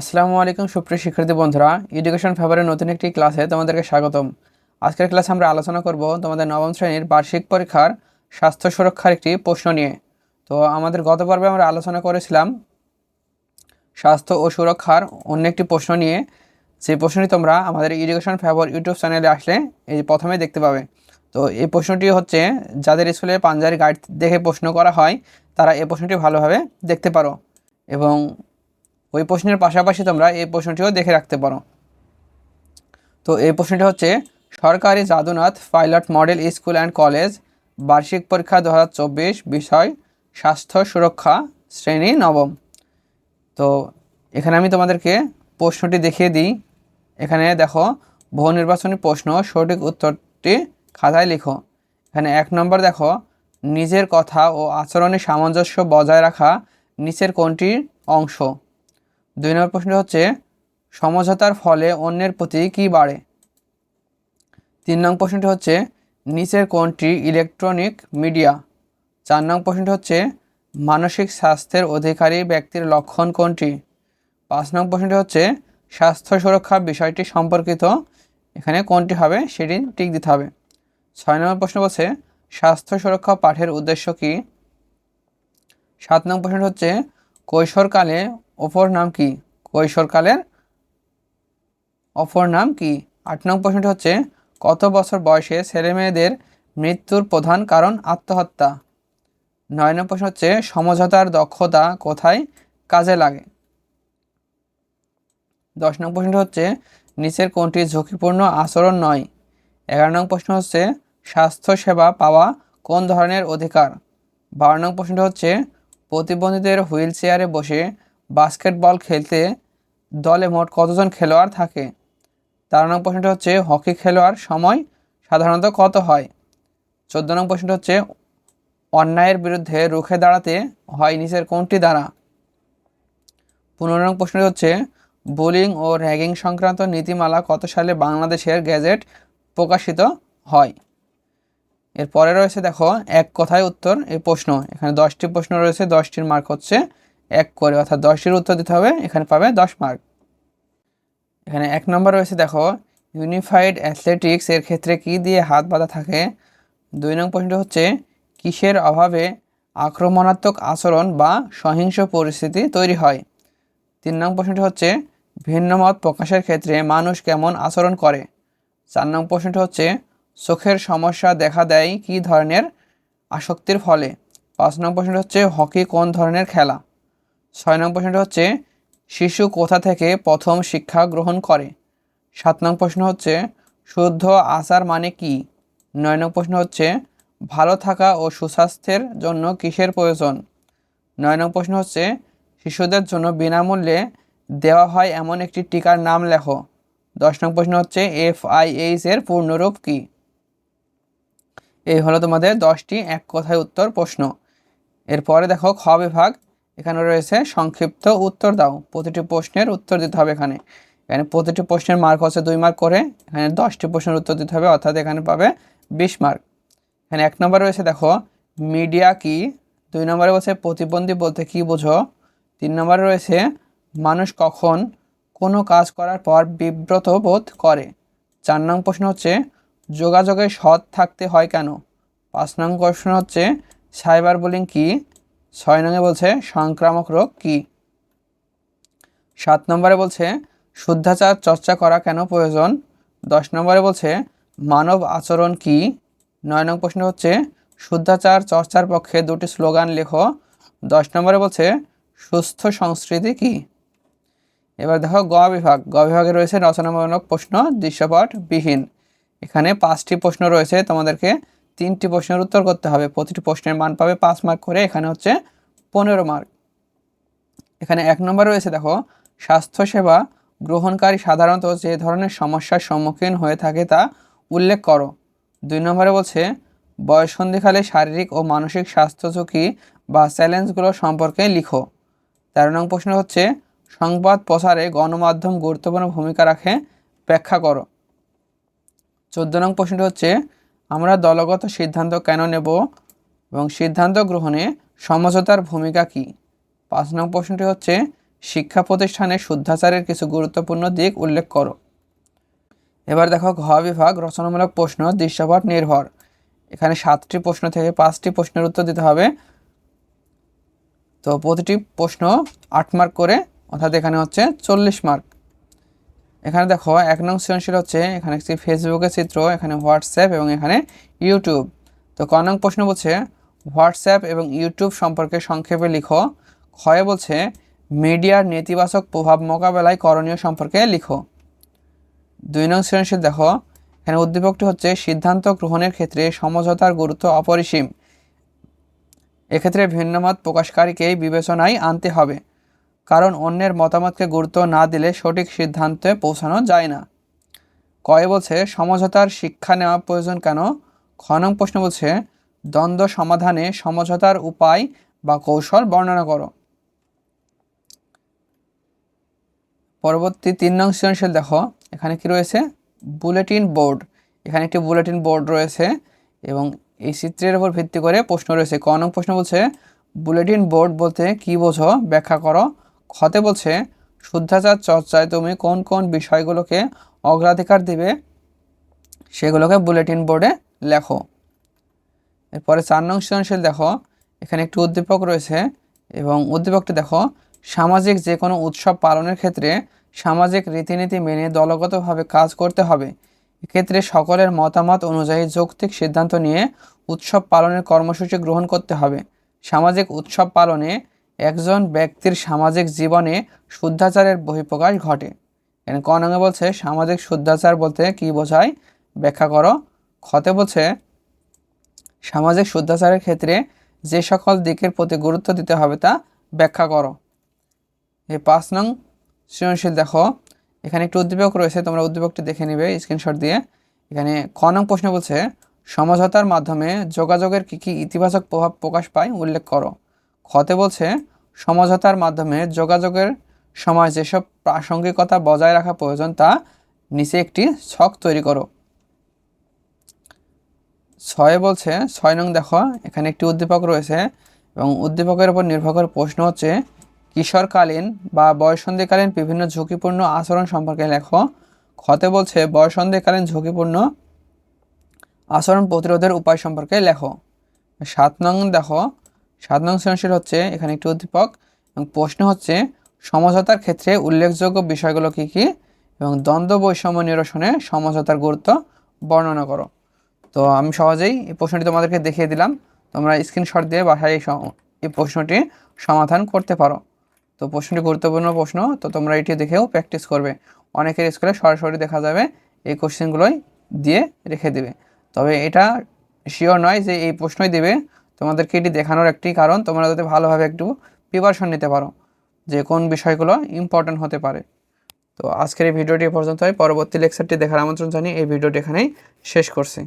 আসসালামু আলাইকুম সুপ্রিয় শিক্ষার্থী বন্ধুরা এডুকেশন ফেভারের নতুন একটি ক্লাসে তোমাদেরকে স্বাগতম। আজকের ক্লাসে আমরা আলোচনা করব তোমাদের নবম শ্রেণির বার্ষিক পরীক্ষার স্বাস্থ্য সুরক্ষার একটি প্রশ্ন নিয়ে। তো আমাদের গত পর্বে আমরা আলোচনা করেছিলাম স্বাস্থ্য ও সুরক্ষার অন্য একটি প্রশ্ন নিয়ে। সেই প্রশ্নটি তোমরা আমাদের এডুকেশন ফেভার ইউটিউব চ্যানেলে আসলে এই প্রথমে দেখতে পাবে। তো এই প্রশ্নটি হচ্ছে, যাদের স্কুলে পাঞ্জারি গাইড দেখে প্রশ্ন করা হয়, তারা এই প্রশ্নটি ভালোভাবে দেখতে পারো। এবং ওই প্রশ্নের পাশাপাশি তোমরা এই প্রশ্নটিও দেখে রাখতে পারো। তো এই প্রশ্নটি হচ্ছে, সরকারি Jadunath pilot model school and college, বার্ষিক পরীক্ষা দু হাজার চব্বিশ বিষয়, স্বাস্থ্য সুরক্ষা, শ্রেণি নবম। তো এখানে আমি তোমাদেরকে প্রশ্নটি দেখিয়ে দিই। এখানে দেখো, বহু নির্বাচনী প্রশ্ন, সঠিক উত্তরটি খাতায় লিখো। এখানে এক নম্বর দেখো, নিজের কথা ও আচরণে সামঞ্জস্য বজায় রাখা নিচের কোনটির অংশ? দুই নম্বর প্রশ্ন হচ্ছে, সমঝোতার ফলে অন্যের প্রতি কী বাড়ে? তিন নং প্রশ্নটি হচ্ছে, নিচের কোনটি ইলেকট্রনিক মিডিয়া। চার নং প্রশ্নটি হচ্ছে, মানসিক স্বাস্থ্যের অধিকারী ব্যক্তির লক্ষণ কোনটি? পাঁচ নং প্রশ্নটি হচ্ছে, স্বাস্থ্য সুরক্ষা বিষয়টি সম্পর্কিত, এখানে কোনটি হবে সেটি টিক দিতে হবে। ছয় নম্বর প্রশ্ন বলছে, স্বাস্থ্য সুরক্ষা পাঠের উদ্দেশ্য কী? সাত নং প্রশ্নটি হচ্ছে, কৈশোরকালে অপর নাম কি? কৈশোরকালের অপর নাম কি? আট নং প্রশ্নটি হচ্ছে, কত বছর বয়সে ছেলেমেয়েদের মৃত্যুর প্রধান কারণ আত্মহত্যা? নয় নম্বর প্রশ্ন হচ্ছে, সমঝোতার দক্ষতা কোথায় কাজে লাগে? দশ নং প্রশ্নটি হচ্ছে, নিচের কোনটি ঝুঁকিপূর্ণ আচরণ নয়? এগারো নং প্রশ্ন হচ্ছে, স্বাস্থ্যসেবা পাওয়া কোন ধরনের অধিকার? বারো নং প্রশ্নটি হচ্ছে, প্রতিবন্ধীদের হুইল চেয়ারে বসে বাস্কেটবল খেলতে দলে মোট কতজন খেলোয়াড় থাকে? তেরো নং প্রশ্নটি হচ্ছে, হকি খেলোয়াড় সময় সাধারণত কত হয়? চোদ্দ নং প্রশ্নটি হচ্ছে, অন্যায়ের বিরুদ্ধে রুখে দাঁড়াতে হয় নিচের কোনটি দ্বারা? পনেরো নং প্রশ্নটি হচ্ছে, বুলিং ও র্যাগিং সংক্রান্ত নীতিমালা কত সালে বাংলাদেশের গ্যাজেট প্রকাশিত হয়? এরপরে রয়েছে দেখো, এক কথায় উত্তর, এই প্রশ্ন। এখানে দশটি প্রশ্ন রয়েছে, দশটির মার্ক হচ্ছে এক করে, অর্থাৎ দশটির উত্তর দিতে হবে, এখানে পাবে দশ মার্ক এখানে এক নম্বর রয়েছে, দেখো ইউনিফাইড অ্যাথলেটিক্স এর ক্ষেত্রে কি দিয়ে হাত বাঁধা থাকে? দুই নং প্রশ্নটি হচ্ছে, কিসের অভাবে আক্রমণাত্মক আচরণ বা সহিংস পরিস্থিতি তৈরি হয়? তিন নং প্রশ্নটি হচ্ছে, ভিন্ন মত প্রকাশের ক্ষেত্রে মানুষ কেমন আচরণ করে? চার নং প্রশ্নটি হচ্ছে, চোখের সমস্যা দেখা দেয় কী ধরনের আসক্তির ফলে? পাঁচ নং প্রশ্নটি হচ্ছে, হকি কোন ধরনের খেলা? ছয় নং প্রশ্নটি হচ্ছে, শিশু কোথা থেকে প্রথম শিক্ষা গ্রহণ করে? সাত নং প্রশ্ন হচ্ছে, শুদ্ধ আচার মানে কি? নয় নং প্রশ্ন হচ্ছে, ভালো থাকা ও সুস্বাস্থ্যের জন্য কিসের প্রয়োজন? নয় নং প্রশ্ন হচ্ছে, শিশুদের জন্য বিনামূল্যে দেওয়া হয় এমন একটি টিকার নাম লেখো। দশ নং প্রশ্ন হচ্ছে এফ আই এইচ এর পূর্ণরূপ কী? এই হলো তোমাদের দশটি এক কথায় উত্তর প্রশ্ন। এরপরে দেখো, খ বিভাগ এখানে রয়েছে সংক্ষিপ্ত উত্তর দাও। প্রতিটি প্রশ্নের উত্তর দিতে হবে এখানে। এখানে প্রতিটি প্রশ্নের মার্ক হচ্ছে দুই মার্ক করে, এখানে দশটি প্রশ্নের উত্তর দিতে হবে, অর্থাৎ এখানে পাবে বিশ মার্ক এখানে এক নম্বরে রয়েছে, দেখো মিডিয়া কি? দুই নম্বরে বলছে প্রতিবন্ধী বলতে কি বোঝো? তিন নম্বরে রয়েছে মানুষ কখন কোনো কাজ করার পর বিব্রত বোধ করে। চার নং প্রশ্ন হচ্ছে যোগাযোগে সৎ থাকতে হয় কেন? পাঁচ নং প্রশ্ন হচ্ছে সাইবার বুলিং কি? ছয় নঙে বলছে, সংক্রামক রোগ কি? সাত নম্বরে বলছে, শুদ্ধাচার, চর্চা করা কেন প্রয়োজন? দশ নম্বরে বলছে, মানব আচরণ কি? নয় নং প্রশ্ন হচ্ছে, শুদ্ধাচার, চর্চার পক্ষে দুটি স্লোগান লেখো। দশ নম্বরে বলছে, সুস্থ সংস্কৃতি কি? এবার দেখো গ বিভাগ। গ বিভাগে রয়েছে রচনামূলক প্রশ্ন দৃশ্যপট বিহীন এখানে পাঁচটি প্রশ্ন রয়েছে তোমাদেরকে তিনটি প্রশ্নের উত্তর করতে হবে। প্রতিটি প্রশ্নের মান পাবে পাঁচ মার্ক করে, এখানে হচ্ছে পনেরো মার্ক এখানে এক নম্বর রয়েছে, দেখো। স্বাস্থ্যসেবা গ্রহণকারী সাধারণত যে ধরনের সমস্যার সম্মুখীন হয়ে থাকে তা উল্লেখ করো। দুই নম্বরে বলছে বয়সন্ধিকালে শারীরিক ও মানসিক স্বাস্থ্য ঝুঁকি বা চ্যালেঞ্জগুলো সম্পর্কে লিখো। তেরো নং প্রশ্ন হচ্ছে, সংবাদ প্রচারে গণমাধ্যম গুরুত্বপূর্ণ ভূমিকা রাখে, ব্যাখ্যা করো। চোদ্দ নং প্রশ্নটি হচ্ছে আমরা দলগত সিদ্ধান্ত কেন নেব এবং সিদ্ধান্ত গ্রহণে সমঝোতার ভূমিকা কী? পাঁচ নং প্রশ্নটি হচ্ছে, শিক্ষা প্রতিষ্ঠানে শুদ্ধাচারের কিছু গুরুত্বপূর্ণ দিক উল্লেখ করো। এবার দেখো, ঘ বিভাগ রচনামূলক প্রশ্ন, দৃশ্যপট নির্ভর। এখানে সাতটি প্রশ্ন থেকে পাঁচটি প্রশ্নের উত্তর দিতে হবে। তো প্রতিটি প্রশ্ন আট মার্ক করে, অর্থাৎ এখানে হচ্ছে চল্লিশ মার্ক। এখানে দেখো, এক নং সৃজনশীল হচ্ছে এখানে একটি ফেসবুকের চিত্র, এখানে হোয়াটসঅ্যাপ এবং এখানে ইউটিউব তো ক নং প্রশ্ন বলছে হোয়াটসঅ্যাপ এবং ইউটিউব সম্পর্কে সংক্ষেপে লিখো। ক্ষয়ে বলছে, মিডিয়ার নেতিবাচক প্রভাব মোকাবেলায় করণীয় সম্পর্কে লিখো। দুই নং সৃজনশীল দেখো, এখানে উদ্দীপকটি হচ্ছে, সিদ্ধান্ত গ্রহণের ক্ষেত্রে সমঝোতার গুরুত্ব অপরিসীম। এক্ষেত্রে ভিন্নমত প্রকাশকারীকেই বিবেচনায় আনতে হবে। কারণ অন্যের মতামতকে গুরুত্ব না দিলে সঠিক সিদ্ধান্তে পৌঁছানো যায় না। কয়ে বলছে, সমঝোতার শিক্ষা নেওয়া প্রয়োজন কেন? খনং প্রশ্ন বলছে, দ্বন্দ্ব সমাধানে সমঝোতার উপায় বা কৌশল বর্ণনা করো। পরবর্তী তিন নং সৃজনশীল দেখো, এখানে কি রয়েছে? Bulletin board. এখানে একটি বুলেটিন বোর্ড রয়েছে এবং এই চিত্রের উপর ভিত্তি করে প্রশ্ন রয়েছে। ক নং প্রশ্ন বলছে, বুলেটিন বোর্ড বলতে কি বোঝো? ব্যাখ্যা করো। খতে বলছে, শুদ্ধাচার চর্চায় তুমি কোন কোন বিষয়গুলোকে অগ্রাধিকার দিবে, সেগুলোকে বুলেটিন বোর্ডে লেখো। এরপরে চার নং সৃজনশীল দেখো, এখানে একটি উদ্দীপক রয়েছে এবং উদ্দীপকটি দেখো, সামাজিক যে কোনো উৎসব পালনের ক্ষেত্রে সামাজিক রীতিনীতি মেনে দলগতভাবে কাজ করতে হবে। এক্ষেত্রে সকলের মতামত অনুযায়ী যৌক্তিক সিদ্ধান্ত নিয়ে উৎসব পালনের কর্মসূচি গ্রহণ করতে হবে। সামাজিক উৎসব পালনে একজন ব্যক্তির সামাজিক জীবনে শুদ্ধাচারের বহিঃপ্রকাশ ঘটে। এখানে ক নঙ্গে বলছে, সামাজিক শুদ্ধাচার বলতে কি বোঝায়? ব্যাখ্যা করো। ক্ষতে বলছে, সামাজিক শুদ্ধাচারের ক্ষেত্রে যে সকল দিকের প্রতি গুরুত্ব দিতে হবে তা ব্যাখ্যা করো। এই পাঁচ নং সৃজনশীল দেখো। এখানে একটি উদ্দীপক রয়েছে, তোমরা উদ্দীপকটি দেখে নিবে স্ক্রিনশট দিয়ে। এখানে খ নং প্রশ্ন বলছে, সমঝোতার মাধ্যমে যোগাযোগের কী কী ইতিবাচক প্রভাব প্রকাশ পায়? উল্লেখ করো। খতে বলছে সমঝোতার মাধ্যমে যোগাযোগের সময় যেসব প্রাসঙ্গিকতা বজায় রাখা প্রয়োজন তা নিচে একটি ছক তৈরি করো। ছয়ে বলছে, ছয় নং দেখো, এখানে একটি উদ্দীপক রয়েছে এবং উদ্দীপকের উপর নির্ভর করে প্রশ্ন হচ্ছে, কিশোরকালীন বা বয়সন্ধিকালীন বিভিন্ন ঝুঁকিপূর্ণ আচরণ সম্পর্কে লেখো। খতে বলছে, বয়সন্ধিকালীন ঝুঁকিপূর্ণ আচরণ প্রতিরোধের উপায় সম্পর্কে লেখো। সাত নং দেখো সাত নং সৃজনশীল হচ্ছে এখানে একটি উদ্দীপক, এবং প্রশ্ন হচ্ছে, সমঝোতার ক্ষেত্রে উল্লেখযোগ্য বিষয়গুলো কী কী? এবং দ্বন্দ্ব বৈষম্য নিরসনে সমঝোতার গুরুত্ব বর্ণনা করো। তো আমি সহজেই এই প্রশ্নটি তোমাদেরকে দেখিয়ে দিলাম। তোমরা স্ক্রিনশট দিয়ে বাসায় এই এই প্রশ্নটি সমাধান করতে পারো। তো প্রশ্নটি গুরুত্বপূর্ণ প্রশ্ন, তো তোমরা এটি দেখেও প্র্যাকটিস করবে। অনেকের স্কুলে সরাসরি দেখা যাবে, এই কোশ্চেনগুলোই দিয়ে রেখে দিবে। তবে এটা শিওর নয় যে এই প্রশ্নই দেবে। তোমাদেরকে এটি দেখানোর একটি কারণ, তোমরা যাতে ভালোভাবে একটু প্রিপারেশন নিতে পারো যে কোন বিষয়গুলো ইম্পর্ট্যান্ট হতে পারে। তো আজকের এই ভিডিওটি পর্যন্ত হয় পরবর্তী লেকচারটি দেখার আমন্ত্রণ জানিয়ে এই ভিডিওটি এখানেই শেষ করছি।